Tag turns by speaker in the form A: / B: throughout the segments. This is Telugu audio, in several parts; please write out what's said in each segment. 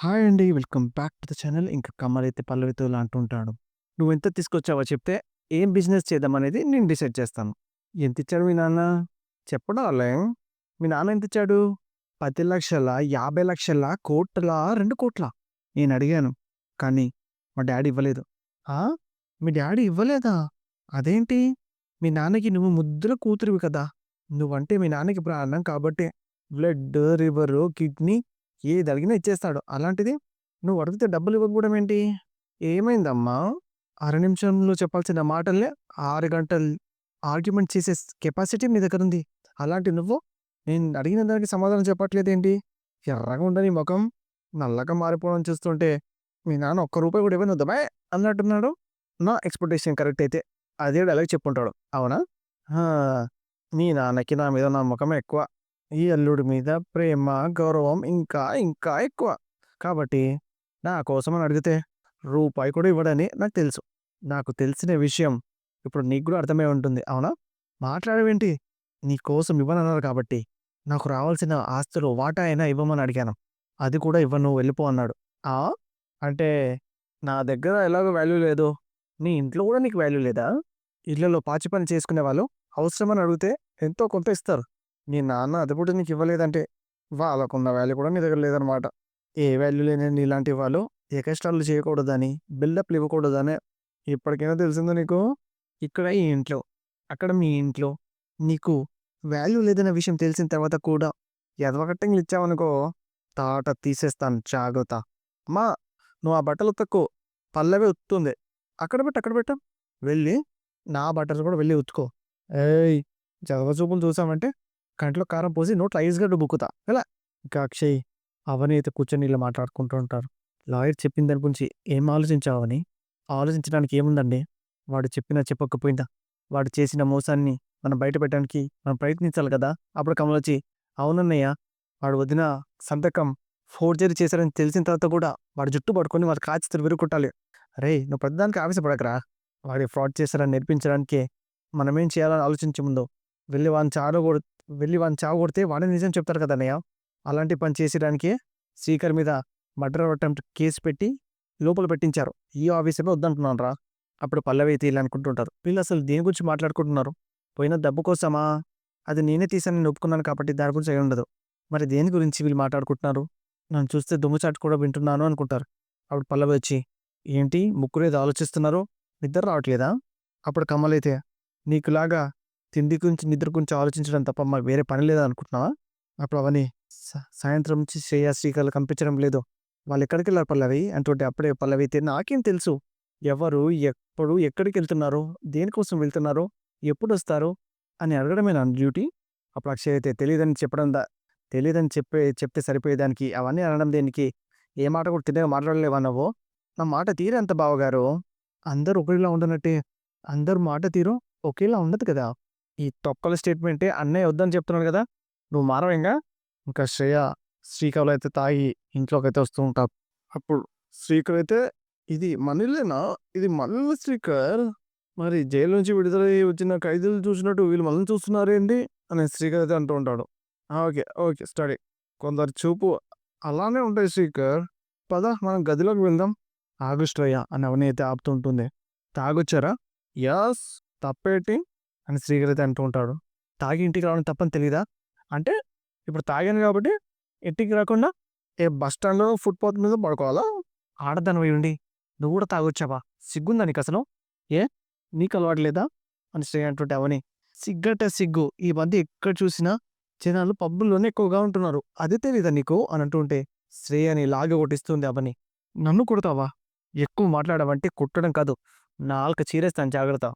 A: హాయ్ అండి. Welcome back to the channel. ఇంకా కమ్మలైతే పల్లవితో ఇలా అంటుంటాడు. "నువ్వెంత తీసుకొచ్చావో చెప్తే, ఏం బిజినెస్ చేద్దామనేది నేను డిసైడ్ చేస్తాను." "ఎంతిచ్చాడు మీ నాన్న?" చెప్పడం డార్లింగ్." "మీ నాన్న ఎంతిచ్చాడు?" "10,00,000 50,00,000 కోట్లా? 2,00,00,000?" నేనడిగాను. కానీ మా డాడీ ఇవ్వలేదు. "ఆ! మీ డాడీ ఇవ్వలేదా? అదేంటి? మీ నాన్నకి నువ్వు ముద్దుల కూతురివి కదా! నువ్వంటే మీ నాన్నకి ప్రాణం కాబట్టే బ్లడ్, రివరు కిడ్నీ ఏది అడిగినా ఇచ్చేస్తాడు. అలాంటిది నువ్వు అడిగితే డబ్బులు ఇవ్వకపోవడం ఏంటి? ఏమైందమ్మా? అర నిమిషంలో చెప్పాల్సిన మాటల్నే ఆరు గంటలు ఆర్గ్యుమెంట్ చేసే కెపాసిటీ మీ దగ్గర ఉంది అలాంటి నువ్వు నేను అడిగిన దానికి సమాధానం చెప్పట్లేదేంటి? ఎర్రగా ఉండని ముఖం నల్లగా మారిపోవడం చూస్తుంటే మీ నాన్న ఒక్క రూపాయి కూడా ఇవ్వను బే అన్నట్టున్నాడు. నా ఎక్స్‌పెక్టేషన్ కరెక్ట్ అయితే అదే డైలాగ్ చెప్పుంటాడు. అవునా? నీ మీ నాన్నకి నా మీద నమ్మకం ఎక్కువ. ఈ అల్లుడి మీద ప్రేమ, గౌరవం ఇంకా ఇంకా ఎక్కువ. కాబట్టి నా కోసమని అడిగితే రూపాయి కూడా ఇవ్వడని నాకు తెలుసు. నాకు తెలిసిన విషయం ఇప్పుడు నీకు కూడా అర్థమై ఉంటుంది. అవునా? మాట్లాడవేంటి? నీ కోసం ఇవ్వనన్నారు కాబట్టి నాకు రావాల్సిన ఆస్తులు వాటా అయినా ఇవ్వమని అడిగాను. అది కూడా ఇవ్వను వెళ్ళిపో అన్నాడు. ఆ! అంటే నా దగ్గర ఎలాగో వాల్యూ లేదు. నీ ఇంట్లో కూడా నీకు వాల్యూ లేదా? ఇళ్ళలో పాచి పని చేసుకునే వాళ్ళు అవసరమని అడిగితే ఎంతో కొంత ఇస్తారు. నీ నాన్న అది కూడా నీకు ఇవ్వలేదంటే వాళ్ళకున్న వాల్యూ కూడా నీ దగ్గర లేదనమాట. ఏ వాల్యూ లేని నీలాంటి వాళ్ళు ఎకస్ట్రాలు చేయకూడదని, బిల్డప్‌లు ఇవ్వకూడదని ఇప్పటికైనా తెలిసిందో నీకు? ఇక్కడ ఈ ఇంట్లో, అక్కడ మీ ఇంట్లో నీకు వాల్యూ లేదన్న విషయం తెలిసిన తర్వాత కూడా ఎదవకట్టంగిలు ఇచ్చావనుకో తాట తీసేస్తాను జాగ్రత్త. మా నువ్వు ఆ బట్టలు ఉతక్కు. పల్లవి ఉత్తుంది అక్కడ పెట్టు, అక్కడ పెట్టు. వెళ్ళి నా బట్టలు కూడా వెళ్ళి ఉతుక్కో. ఏయ్! చదవ చూపులు చూసామంటే కంట్లో కారం పోసి నోట్లో ఐస్ గడ్డ బుక్కుతా. ఎలా? ఇంకా అక్షయ్, అవని అయితే కూర్చొని ఇలా మాట్లాడుకుంటూ ఉంటారు. లాయర్ చెప్పిన దాని గురించి ఏం ఆలోచించావని ఆలోచించడానికి ఏముందండి? వాడు చెప్పినా చెప్పకపోయిందా వాడు చేసిన మోసాన్ని మనం బయట పెట్టడానికి మనం ప్రయత్నించాలి కదా! అప్పుడు కమలొచ్చి, అవునన్నయ్య వాడు వదిన సంతకం ఫోర్జరీ చేశారని తెలిసిన తర్వాత కూడా వాడు జుట్టు పట్టుకొని వాడు కాచితులు విరుక్కుంటాలి అరే నువ్వు ప్రతిదానికి ఆవేశపడకరా వాడి ఫ్రాడ్ చేశారని నేర్పించడానికే మనమేం చేయాలని ఆలోచించే ముందు వెళ్ళి వాడిని చావగొడు వెళ్ళి వాడిని చావగొడితే వాడే నిజం చెప్తారు కదా అన్నయ్య. అలాంటి పని చేసేయడానికే స్పీకర్ మీద మర్డర్ అటెంప్ట్ కేసు పెట్టి లోపల పెట్టించారు. ఈ ఆవేశమే వద్దంటున్నానురా. అప్పుడు పల్లవి తీయాలి ఇలా అనుకుంటుంటారు. వీళ్ళు అసలు దేని గురించి మాట్లాడుకుంటున్నారు? పోయిన డబ్బు కోసమా? అది నేనే తీసానని ఒప్పుకున్నాను కాబట్టి దాని గురించి అయ్యుండదు. మరి దేని గురించి వీళ్ళు మాట్లాడుకుంటున్నారు? నన్ను చూస్తే దుమ్ముచాటు కూడా వింటున్నాను అనుకుంటారు. అప్పుడు పల్లవి వచ్చి, ఏంటి ముగ్గురేదో ఆలోచిస్తున్నారు? నిద్ర రావట్లేదా? అప్పుడు కమలైతే, నీకులాగా తిండి గురించి, నిద్ర గురించి ఆలోచించడం తప్ప మాకు వేరే పని లేదా అనుకుంటున్నావా? అప్పుడు అవని, స సాయంత్రం నుంచి శ్రేయ, శ్రీకర్లు కనిపించడం లేదు. వాళ్ళెక్కడికెళ్ళారు పల్లవి? అంటుంటే అప్పుడే పల్లవి నాకేం తెలుసు? ఎవరు, ఎప్పుడు, ఎక్కడికెళ్తున్నారు? దేనికోసం వెళ్తున్నారు? ఎప్పుడొస్తారు? అని అడగడమే నా డ్యూటీ? అప్పుడు అక్షయ్ అయితే తెలియదని చెప్పడం దా తెలియదని చెప్పే చెప్తే సరిపోయేదానికి అవన్నీ అనడం దేనికి? ఏ మాట కూడా తినే మాట్లాడలేవా నువ్వు? నా మాట తీరే ఎంత బావగారు? అందరు ఒకరిలా ఉండనట్టే అందరు మాట తీరు ఒకేలా ఉండదు కదా! ఈ తొక్కల స్టేట్మెంటే అన్నయ్య వద్దని చెప్తున్నాడు కదా! నువ్వు మారవేంగా? ఇంకా శ్రేయ, శ్రీకర్ అయితే తాగి అయితే వస్తూ ఉంటావు అప్పుడు శ్రీకర్ అయితే, ఇది మనలేనా ఇది మన శ్రీకర్. మరి జైలు నుంచి విడుదలై వచ్చిన ఖైదీలు చూసినట్టు వీళ్ళు మనల్ని చూస్తున్నారేంటి? అని శ్రీకర్ అయితే అంటూ ఉంటాడు. ఓకే. ఓకే. స్టడీ. కొందరు చూపు అలానే ఉంటాయి శ్రీకర్. పద మనం గదిలోకి వెళ్దాం. ఆగు అని అవని అయితే ఆపుతూ ఉంటుంది. తాగొచ్చారా? యాస్ తప్పేటి? అని శ్రీకర్ అయితే అంటూ ఉంటాడు. తాగి ఇంటికి రావడం తప్పని తెలీదా? అంటే ఇప్పుడు తాగాను కాబట్టి ఇంటికి రాకుండా ఏ బస్ స్టాండ్‌లో ఫుట్‌పాత్ మీద పడుకోవాలా? ఆడదానివై ఉండి నువ్వు కూడా తాగొచ్చావా? సిగ్గుందా నీకసలు? ఏ? నీకు అలవాటు లేదా? అని శ్రేయ అంటుంటే అవని, సిగ్గట సిగ్గు. ఈ మధ్య ఎక్కడ చూసినా జనాలు పబ్బుల్లోనే ఎక్కువగా ఉంటున్నారు. అది తెలీదా నీకు? అని అంటుంటే శ్రేయని లాగి కొట్టిస్తుంది అవని. నన్ను కొడతావా? ఎక్కువ మాట్లాడావంటే కుట్టడం కాదు నాలుక చీరేస్తాను జాగ్రత్త.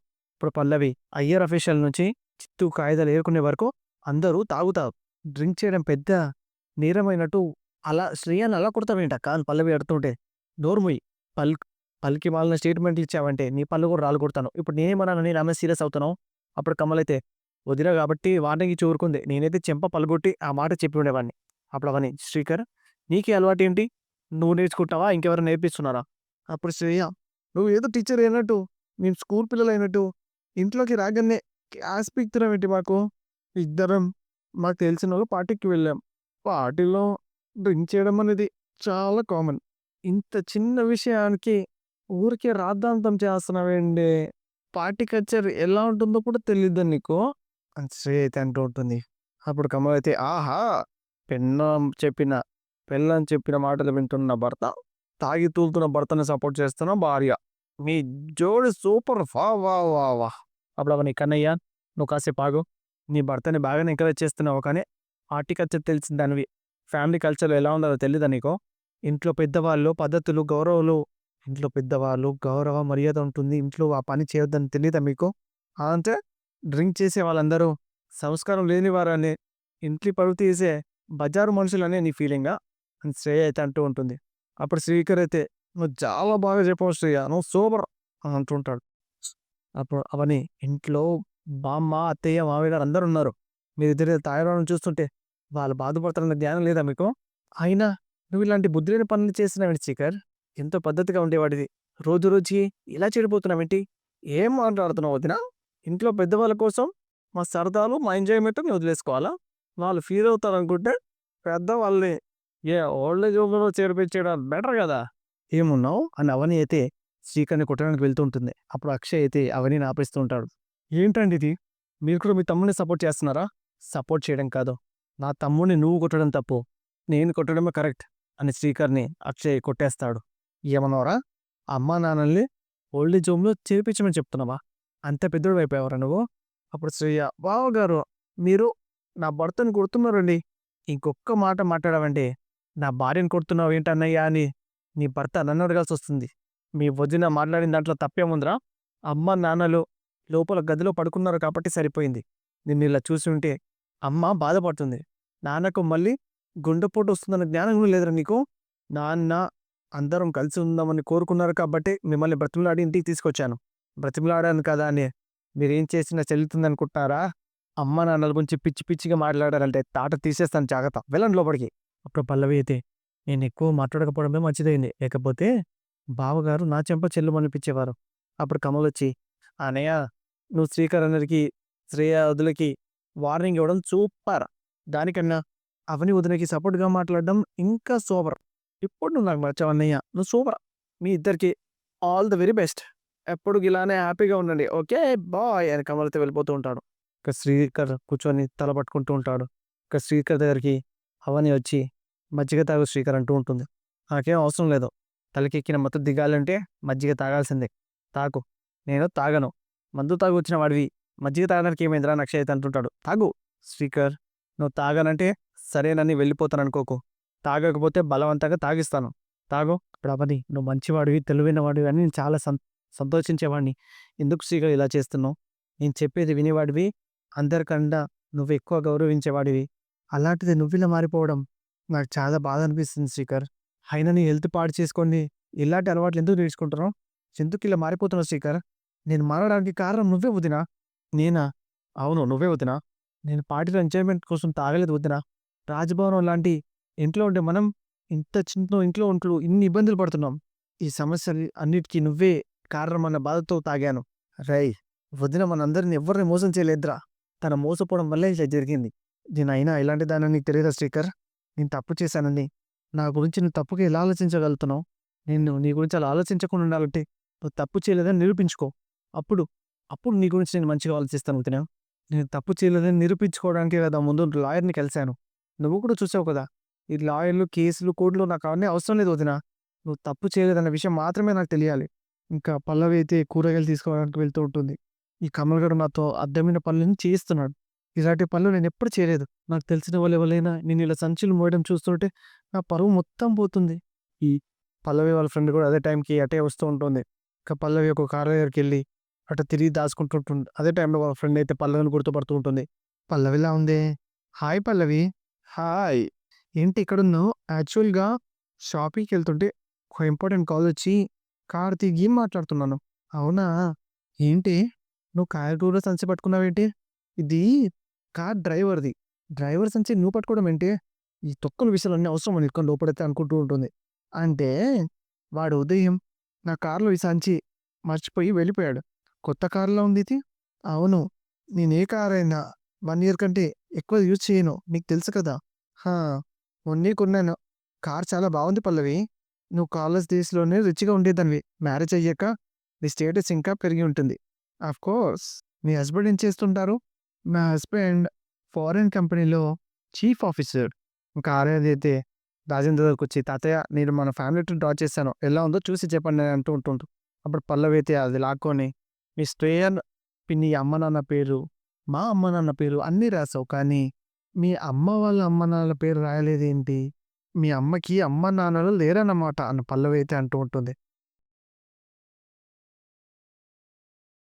A: ఇప్పుడు పల్లవి అయ్యర్ అఫీషియల్ నుంచి చిత్తు కాయిదాలు ఏరుకునే వరకు అందరూ తాగుతారు. డ్రింక్ చేయడం పెద్ద నేరమైనట్టు అలా శ్రేయని అలా కొడతావేంటక్కా? అని పల్లవి అడుతుంటే నోరు పల్ పలికి మాలిన స్టేట్మెంట్లు ఇచ్చావంటే నీ పళ్ళు కూడా రాలు కొడతాను. ఇప్పుడు నేనేమన్నాను నేను ఆమె సీరియస్ అవుతున్నావు? అప్పుడు కమలైతే వదిన కాబట్టి వాటికి చూరుకుంది నేనైతే చెంప పలుగొట్టి ఆ మాట చెప్పి ఉండేవాడిని. అప్పుడు అవని, శ్రీకర్ అలవాటు ఏంటి నువ్వు నేర్చుకుంటావా? ఇంకెవరైనా నేర్పిస్తున్నారా? అప్పుడు శ్రేయ, నువ్వు ఏదో టీచర్ అయినట్టు, మేము స్కూల్ పిల్లలైనట్టు ఇంట్లోకి రాగానే క్లాస్ పీకుతున్నావేంటి మాకు? ఇద్దరం మాకు తెలిసిన వాళ్ళు పార్టీకి వెళ్ళాం. పార్టీలో డ్రింక్ చేయడం అనేది చాలా కామన్. ఇంత చిన్న విషయానికి ఊరికే రాద్ధాంతం చేస్తున్నావేండి పార్టీ కల్చర్ ఎలా ఉంటుందో కూడా తెలియదు నీకు? అని శ్రేయ అయితే అంటూ ఉంటుంది. అప్పుడు కమలైతే అయితే ఆహా! పెళ్ళాం చెప్పిన పెళ్ళని చెప్పిన మాటలు వింటున్న భర్త, తాగి తూలుతున్న భర్తని సపోర్ట్ చేస్తున్న భార్య. మీ జోడు సూపర్ వా వా వా వా! అప్పుడు నీ కన్నయ్య నువ్వు కాసేపు ఆగు. నీ భర్తని బాగానే ఎంకరేజ్ చేస్తున్నావు కానీ ఆర్టికల్చర్ తెలిసిన దానివి. ఫ్యామిలీ కల్చర్ ఎలా ఉండాలో తెలీదా నీకు? ఇంట్లో పెద్దవాళ్ళు పద్ధతులు, గౌరవాలు ఇంట్లో పెద్దవాళ్ళు గౌరవ మర్యాద ఉంటుంది. ఇంట్లో ఆ పని చేయొద్దని తెలియదా మీకు? అంటే డ్రింక్ చేసే వాళ్ళందరూ సంస్కారం లేనివారని, ఇంట్లో పరువు తీసే బజారు మనుషులనే నీ ఫీలింగా? అని శ్రేయ అయితే అంటూ ఉంటుంది. అప్పుడు శ్రీకర్ అయితే నువ్వు చాలా బాగా చెప్పవచ్చు శ్రేయ. నువ్వు సూపర్ అని అంటుంటాడు. అప్పుడు అవని ఇంట్లో బామ్మ, అత్తయ్య, మామయ్య అందరు ఉన్నారు. మీరిద్దరు తాగడం చూస్తుంటే వాళ్ళు బాధపడుతున్న జ్ఞానం లేదా మీకు? అయినా నువ్వు ఇలాంటి బుద్ధి లేని పనులు చేసినావేంటి శ్రీకర్? ఎంతో పద్ధతిగా ఉండేవాడిది రోజు రోజుకి ఇలా చెడిపోతున్నావేంటి? ఏం మాట్లాడుతున్నావు వదినా? ఇంట్లో పెద్దవాళ్ళ కోసం మా సరదాలు, మా ఎంజాయ్‌మెంట్‌ని వదిలేసుకోవాలా? వాళ్ళు ఫీల్ అవుతారు అనుకుంటే పెద్దవాళ్ళని ఏ ఓల్డ్ ఏజ్ హోమ్‌లో చేర్పించడం బెటర్ కదా ఏమున్నావు? అని అవని అయితే శ్రీకర్‌ని కొట్టడానికి వెళ్తూ ఉంటుంది. అప్పుడు అక్షయ్ అయితే అవనిని ఆపేస్తూ ఉంటాడు. ఏంటండి ఇది? మీరు కూడా మీ తమ్ముడిని సపోర్ట్ చేస్తున్నారా? సపోర్ట్ చేయడం కాదు. నా తమ్ముడిని నువ్వు కొట్టడం తప్పు. నేను కొట్టడమే కరెక్ట్ అని శ్రీకర్‌ని అక్షయ్ కొట్టేస్తాడు. ఏమన్నావురా? అమ్మా నాన్నల్ని ఓల్డ్ ఏజ్ హోమ్‌లో చేర్పించమని చెప్తున్నావా? అంత పెద్దోడివైపోయావురా నువ్వు? అప్పుడు శ్రేయ బావగారు మీరు నా భర్తని కొడుతున్నారండి. ఇంకొక్క మాట మాట్లాడావంటే నా భార్యను కొడుతున్నావు ఏంటన్నయ్యా అని నీ భర్త నన్ను అడగాల్సొస్తుంది. మీ వదిన మాట్లాడిన దాంట్లో తప్పేముందిరా? అమ్మ నాన్నలు లోపల గదిలో పడుకున్నారు కాబట్టి సరిపోయింది. నిన్ను ఇలా చూసి ఉంటే అమ్మ బాధపడుతుంది. నాన్నకు మళ్ళీ గుండెపోటు వస్తుందన్న జ్ఞానం కూడా లేదురా నీకు? నాన్న అందరం కలిసి ఉందామని కోరుకున్నారు కాబట్టి మిమ్మల్ని బ్రతిమలాడి ఇంటికి తీసుకొచ్చాను. బ్రతిమలాడాను కదా అని మీరేం చేసినా చెల్లుతుందనుకుంటున్నారా? అమ్మ నాన్నల గురించి పిచ్చి పిచ్చిగా మాట్లాడారంటే తాట తీసేస్తాను జాగ్రత్త. వెళ్ళండి లోపలికి. అప్పుడు పల్లవి అయితే నేను ఎక్కువ మాట్లాడకపోవడమే మంచిదైంది. లేకపోతే బావగారు నా చెంప చెల్లుమనిపించేవారు. అప్పుడు కమలొచ్చి అనయ్య నువ్వు శ్రీకర్ అందరికి శ్రేయ వదులకి వార్నింగ్ ఇవ్వడం సూపర్. దానికన్నా అవని వదినకి సపోర్ట్‌గా మాట్లాడడం ఇంకా సూపర్. ఇప్పుడు నువ్వు నాకు నచ్చావు అన్నయ్య. నువ్వు సూపర్. మీ ఇద్దరికీ ఆల్ ది వెరీ బెస్ట్. ఎప్పుడు ఇలానే హ్యాపీగా ఉండండి. ఓకే బాయ్ అని కమలతో వెళ్ళిపోతూ ఉంటాడు. ఇక శ్రీకర్ కూర్చొని తల పట్టుకుంటూ ఉంటాడు. ఇక శ్రీకర్ దగ్గరికి అవని వచ్చి మజ్జిగ తాగు శ్రీకర్ అంటూ ఉంటుంది. నాకేం అవసరం లేదు. తలకెక్కిన మత్తు దిగాలంటే మజ్జిగ తాగాల్సిందే. తాగు. నేను తాగను. మందు తాగు వచ్చిన వాడివి మజ్జిగ తాగడానికి ఏమైందిరా అని అంటుంటాడు. తాగు. శ్రీకర్ నువ్వు తాగనంటే సరేనని వెళ్ళిపోతాను అనుకోకు తాగకపోతే బలవంతంగా తాగిస్తాను. తాగు. ఇప్పుడు నువ్వు మంచివాడివి, తెలివైన వాడివి అని నేను చాలా సం సంతోషించేవాడిని. ఎందుకు శ్రీకర్ ఇలా చేస్తున్నావు? నేను చెప్పేది వినేవాడివి. అందరికన్నా నువ్వు ఎక్కువ గౌరవించేవాడివి. అలాంటిది నువ్విలా మారిపోవడం నాకు చాలా బాధ అనిపిస్తుంది శ్రీకర్. అయినా నీ హెల్త్ పాడు చేసుకొని ఇలాంటి అలవాట్లు ఎందుకు నేర్చుకుంటున్నావు? ఎందుకు ఇలా మారిపోతున్నావు శ్రీకర్? నేను మారడానికి కారణం నువ్వే వదినా. నేనా? అవును నువ్వే వదినా. నేను పార్టీలో ఎంజాయ్‌మెంట్ కోసం తాగలేదు వదినా. రాజభవనం లాంటి ఇంట్లో ఉండే మనం ఇంత చిన్న ఇంట్లో ఉంటూ ఇన్ని ఇబ్బందులు పడుతున్నాం. ఈ సమస్యలు అన్నిటికీ నువ్వే కారణం అన్న బాధతో తాగాను. రై వదిన మనందరిని ఎవ్వరిని మోసం చేయలేదురా. తన మోసపోవడం వల్లే ఇలా జరిగింది. నేనైనా ఇలాంటి దానని నీకు తెలీదా శ్రీకర్? నేను తప్పు చేశానని నా గురించి నువ్వు తప్పుగా ఎలా ఆలోచించగలుగుతున్నావు? నేను నీ గురించి అలా ఆలోచించకుండా ఉండాలంటే నువ్వు తప్పు చేయలేదని నిరూపించుకో. అప్పుడు అప్పుడు నీ గురించి నేను మంచిగా ఆలోచిస్తాను వదినా. నేను తప్పు చేయలేదని నిరూపించుకోవడానికే కదా ముందు లాయర్‌ని కలిశాను. నువ్వు కూడా చూసావు కదా! ఈ లాయర్‌లు, కేసులు, కోర్టులు నాకు అవన్నీ అవసరం లేదు వదినా. నువ్వు తప్పు చేయలేదన్న విషయం మాత్రమే నాకు తెలియాలి. ఇంకా పల్లవి అయితే కూరగాయలు తీసుకోవడానికి వెళ్తూ ఉంటుంది. ఈ కమల్ గారు నాతో అద్దమైన పనులను చేయిస్తున్నాడు. ఇలాంటి పనులు నేనెప్పుడు చేయలేదు. నాకు తెలిసిన వాళ్ళు ఎవరైనా నేను ఇలా సంచులు మోయడం చూస్తుంటే నా పరువు మొత్తం పోతుంది. ఈ పల్లవి వాళ్ళ ఫ్రెండ్ కూడా అదే టైంకి అటే వస్తూ ఉంటుంది. ఇక పల్లవి ఒక కారు దగ్గరికెళ్ళి అటు తిరిగి దాచుకుంటుంటుంది. అదే టైంలో వాళ్ళ ఫ్రెండ్ అయితే పల్లవిని గుర్తుపడుతూ ఉంటుంది. పల్లవిలా ఉందే. హాయ్ పల్లవి. హాయ్. ఏంటి ఇక్కడున్నావు? యాక్చువల్‌గా షాపింగ్‌కెళ్తుంటే ఒక ఇంపార్టెంట్ కాల్ వచ్చి కారు దిగి మాట్లాడుతున్నాను. అవునా? ఏంటి? నువ్వు కాయగూరల సంచి పట్టుకున్నావేంటి? ఇది కార్ డ్రైవర్‌ది. డ్రైవర్ సంచి నువ్వు పట్టుకోవడం ఏంటి? ఈ తొక్కల విషయాలు అన్నీ అవసరం అని ఇక్కడ లోపడైతే అనుకుంటూ ఉంటుంది. అంటే వాడు ఉదయం నా కార్‌లో ఈ సంచి మర్చిపోయి వెళ్ళిపోయాడు. కొత్త కారులో ఉంది ఇది. అవును. నేను ఏ కార్ అయినా వన్ ఇయర్ కంటే ఎక్కువ యూజ్ చేయను. నీకు తెలుసు కదా! హా! మొన్నే కొన్నాను. కార్ చాలా బాగుంది పల్లవి. నువ్వు కాలేజ్ డేస్‌లోనే రిచ్‌గా ఉండేదానివి. మ్యారేజ్ అయ్యాక నీ స్టేటస్ ఇంకా పెరిగి ఉంటుంది. ఆఫ్‌కోర్స్ మీ హస్బెండ్ ఏం చేస్తుంటారు? నా హస్బెండ్ ఫారెన్ కంపెనీలో చీఫ్ ఆఫీసర్. ఇంకా అయితే రాజేంద్ర దగ్గరకొచ్చి తాతయ్య నేను మన ఫ్యామిలీ ట్రిప్ డ్రా చేశాను. ఎలా ఉందో చూసి చెప్పండి నేను అంటూ ఉంటుంటు అప్పుడు పల్లవి అయితే అది లాక్కొని మీ శ్రేయన్ పిన్ని అమ్మ నాన్న పేరు, మా అమ్మ నాన్న పేరు అన్నీ రాసావు. కానీ మీ అమ్మ వాళ్ళ అమ్మ నాన్నల పేరు రాయలేదేంటి? మీ అమ్మకి అమ్మ నాన్నలు లేరన్నమాట అని పల్లవి అయితే అంటూ ఉంటుంది.